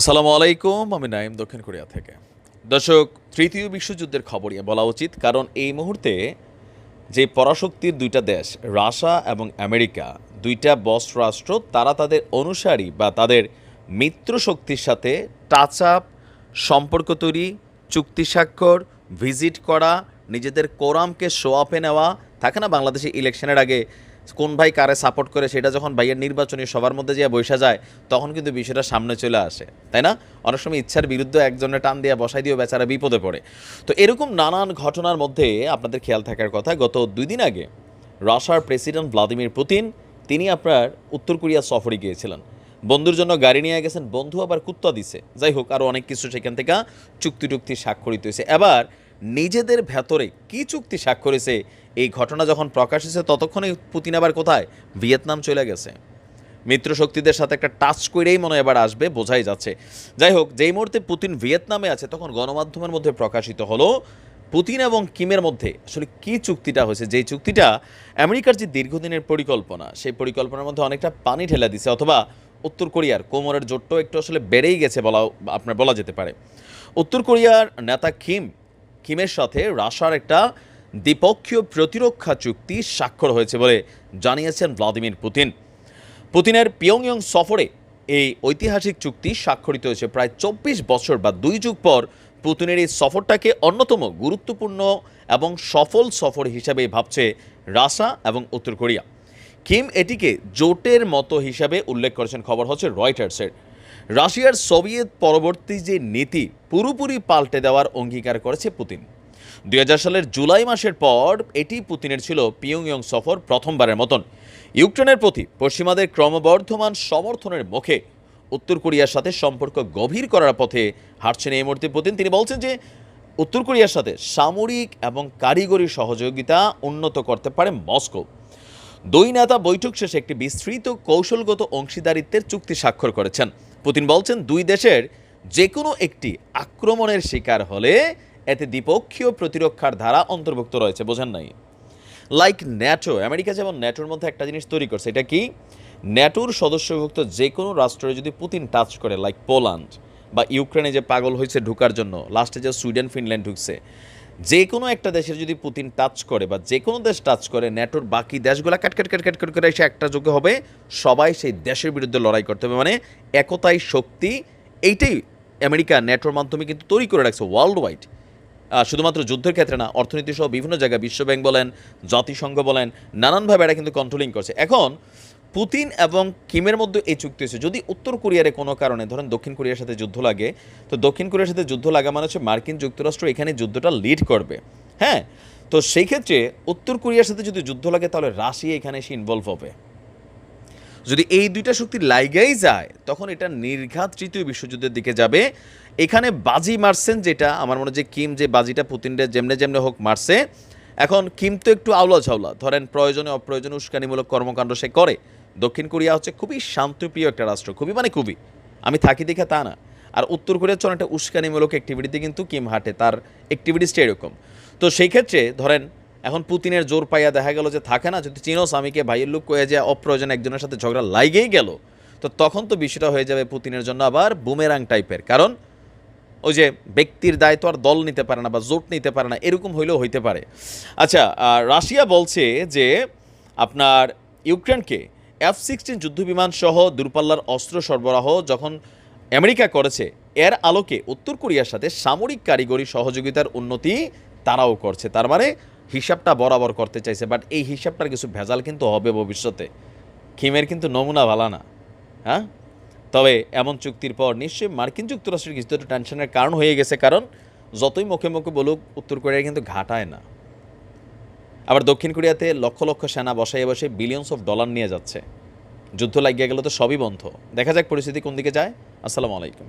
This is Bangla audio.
আসসালামু আলাইকুম, আমি নাইম দক্ষিণ কোরিয়া থেকে। দর্শক, তৃতীয় বিশ্বযুদ্ধের খবরই বলা উচিত, কারণ এই মুহূর্তে যে পরাশক্তির দুইটা দেশ, রাশিয়া এবং আমেরিকা, দুইটা বস রাষ্ট্র, তারা তাদের অনুসারী বা তাদের মিত্র শক্তির সাথে টাচ আপ সম্পর্ক তৈরি, চুক্তি স্বাক্ষর ভিজিট করা, নিজেদের কোরামকে শো আপে নেওয়া, থাকে না বাংলাদেশে ইলেকশনের আগে কোন ভাই কারে সাপোর্ট করে সেটা যখন ভাইয়ের নির্বাচনী সবার মধ্যে যে বৈশা যায়, তখন কিন্তু বিষয়টা সামনে চলে আসে, তাই না? অনেক সময় ইচ্ছার বিরুদ্ধে একজনের টান দিয়ে বসাই দিয়ে বেচারা বিপদে পড়ে। তো এরকম নানান ঘটনার মধ্যে আপনাদের খেয়াল থাকার কথা, গত দুই দিন আগে রাশিয়ার প্রেসিডেন্ট ভ্লাদিমির পুতিন, তিনি আপনার উত্তর কোরিয়া সফরে গিয়েছিলেন। বন্ধুর জন্য গাড়ি নিয়ে গেছেন, বন্ধু আবার কুত্তা দিছে। যাই হোক আরও অনেক কিছু সেখান থেকে চুক্তি টুক্তি স্বাক্ষরিত হয়েছে। এবার নিজেদের ভেতরে কি চুক্তি স্বাক্ষরেছে এই ঘটনা যখন প্রকাশ হয়েছে, ততক্ষণে পুতিন আবার কোথায়? ভিয়েতনাম চলে গেছে। মিত্র শক্তিদের সাথে একটা টাচ করেই মনে এবার আসবে, বোঝাই যাচ্ছে। যাই হোক, যেই মুহূর্তে পুতিন ভিয়েতনামে আছে, তখন গণমাধ্যমের মধ্যে প্রকাশিত হলো, পুতিন এবং কিমের মধ্যে আসলে কি চুক্তিটা হয়েছে? যেই চুক্তিটা আমেরিকার যে দীর্ঘদিনের পরিকল্পনা, সেই পরিকল্পনার মধ্যে অনেকটা পানি ঠেলা দিছে, অথবা উত্তর কোরিয়ার কোমরের জোটটাও একটু আসলে বেড়েই গেছে বলা আপনার বলা যেতে পারে। উত্তর কোরিয়ার নেতা কিম কিমের সাথে রাশিয়ার একটা দ্বিপক্ষীয় প্রতিরক্ষা চুক্তি স্বাক্ষর হয়েছে বলে জানিয়েছেন ভ্লাদিমির পুতিন। পুতিনের পিয়ংইয়ং সফরে এই ঐতিহাসিক চুক্তি স্বাক্ষরিত হয়েছে প্রায় চব্বিশ বছর বা দুই যুগ পর। পুতিনের এই সফরটাকে অন্যতম গুরুত্বপূর্ণ এবং সফল সফর হিসাবে ভাবছে রাশিয়া এবং উত্তর কোরিয়া। কিম এটিকে জোটের মতো হিসাবে উল্লেখ করেছেন। খবর হচ্ছে রয়টার্সের। রাশিয়ার সোভিয়েত পরবর্তী যে নীতি, পুরোপুরি পাল্টে দেওয়ার অঙ্গীকার করেছে পুতিন। দুই হাজার সালের জুলাই মাসের পর এটি পুতিনের ছিল পিয়ংইয়ং সফর প্রথমবারের মতন। ইউক্রেনের প্রতি পশ্চিমাদের ক্রমবর্ধমান সমর্থনের মুখে উত্তর কোরিয়ার সাথে সম্পর্ক গভীর করার পথে হাঁটছেন এই মুহূর্তে পুতিন। তিনি বলছেন যে, উত্তর কোরিয়ার সাথে সামরিক এবং কারিগরি সহযোগিতা উন্নত করতে পারে মস্কো। দুই নেতা বৈঠক শেষে একটি বিস্তৃত কৌশলগত অংশীদারিত্বের চুক্তি স্বাক্ষর করেছেন। পুতিন বলছেন, দুই দেশের যে কোনো একটি আক্রমণের শিকার হলে এতে দ্বিপক্ষীয় প্রতিরক্ষার ধারা অন্তর্ভুক্ত রয়েছে, বোঝেন নাই। লাইক ন্যাটো আমেরিকা যেমন ন্যাটোর মধ্যে একটা জিনিস তৈরি করছে, এটা কি? ন্যাটোর সদস্যভুক্ত যে কোনো রাষ্ট্রে যদি পুতিন টাচ করে লাইক পোল্যান্ড বা ইউক্রেনে যে পাগল হয়েছে ঢুকার জন্য লাস্টে যে সুইডেন ফিনল্যান্ড ঢুকছে যে কোনো একটা দেশের যদি পুতিন টাচ করে বা যে কোনো দেশ টাচ করে ন্যাটোর বাকি দেশগুলো কাট কাট কাট কাট করে এসে একটা যোগ্য হবে, সবাই সেই দেশের বিরুদ্ধে লড়াই করতে হবে। মানে একতাই শক্তি, এইটাই আমেরিকা ন্যাটোর মাধ্যমে কিন্তু তৈরি করে রাখছে ওয়ার্ল্ড ওয়াইড শুধুমাত্র যুদ্ধের ক্ষেত্রে না অর্থনীতি সহ বিভিন্ন জায়গায় বিশ্বব্যাংক বলেন, জাতিসংঘ বলেন, নানানভাবে এটা কিন্তু কন্ট্রোলিং করছে। এখন পুতিন এবং কিমের মধ্যে এই চুক্তি হয়েছে। যদি উত্তর কোরিয়ারে কোনো কারণে, ধরেন দক্ষিণ কোরিয়ার সাথে যুদ্ধ লাগে, তো দক্ষিণ কোরিয়ার সাথে যুদ্ধ লাগা মানে হচ্ছে মার্কিন যুক্তরাষ্ট্র এখানে যুদ্ধটা লিড করবে। হ্যাঁ? তো সেই ক্ষেত্রে উত্তর কোরিয়ার সাথে যদি যুদ্ধ লাগে, তাহলে রাশিয়া এখানে এসে ইনভলভ হবে। যদি এই দুইটা শক্তি লাইগাই যায়, তখন এটা নির্ঘাত তৃতীয় বিশ্বযুদ্ধের দিকে যাবে। এখানে বাজি মারছেন যেটা, আমার মনে যে কিম যে বাজিটা পুতিনরে যেমনে যেমনে হোক মারছে। এখন কিম তো একটু আওলা ঝাউলা ধরেন প্রয়োজনে অপ্রয়োজনে উস্কানিমূলক কর্মকাণ্ড সে করে। দক্ষিণ কোরিয়া হচ্ছে খুবই শান্তপ্রিয় একটা রাষ্ট্র, খুবই মানে খুবই। আমি থাকি দেখে তা না। আর উত্তর কোরিয়ার চলে একটা উস্কানিমূলক অ্যাক্টিভিটিতে কিন্তু কিম হাঁটে, তার অ্যাক্টিভিটিসটা এরকম। তো সেই ক্ষেত্রে ধরেন, এখন পুতিনের জোর পাইয়া দেখা গেল যে থাকে না, যদি চিনো স্বামীকে ভাইয়ের লোক কয়ে যায়, অপ্রয়োজন একজনের সাথে ঝগড়া লাইগেই গেল, তো তখন তো বিষয়টা হয়ে যাবে পুতিনের জন্য আবার বুমেরাং টাইপের। কারণ ওই যে ব্যক্তির দায়িত্ব আর দল নিতে পারে না বা জোট নিতে পারে না, এরকম হইলেও হইতে পারে। আচ্ছা রাশিয়া বলছে যে আপনার ইউক্রেনকে এফ সিক্সটিন যুদ্ধবিমান সহ দূরপাল্লার অস্ত্র সরবরাহ যখন আমেরিকা করেছে, এর আলোকে উত্তর কোরিয়ার সাথে সামরিক কারিগরি সহযোগিতার উন্নতি তারাও করছে। তার মানে হিসাবটা বরাবর করতে চাইছে বাট এই হিসাবটার কিছু ভেজাল কিন্তু হবে ভবিষ্যতে। কিমের কিন্তু নমুনা ভালো না হ্যাঁ? তবে এমন চুক্তির পর নিশ্চয়ই মার্কিন যুক্তরাষ্ট্রের কিছু টেনশনের কারণ হয়ে গেছে, কারণ যতই মুখে মুখে বলুক, উত্তর কোরিয়া কিন্তু ঘাটায় না। আবার দক্ষিণ কোরিয়াতে লক্ষ লক্ষ সেনা বসাই বসে বিলিয়নস অফ ডলার নিয়ে যাচ্ছে। যুদ্ধ লাগিয়ে গেলে তো সবই বন্ধ। দেখা যাক পরিস্থিতি কোন দিকে যায়। আসসালামু আলাইকুম।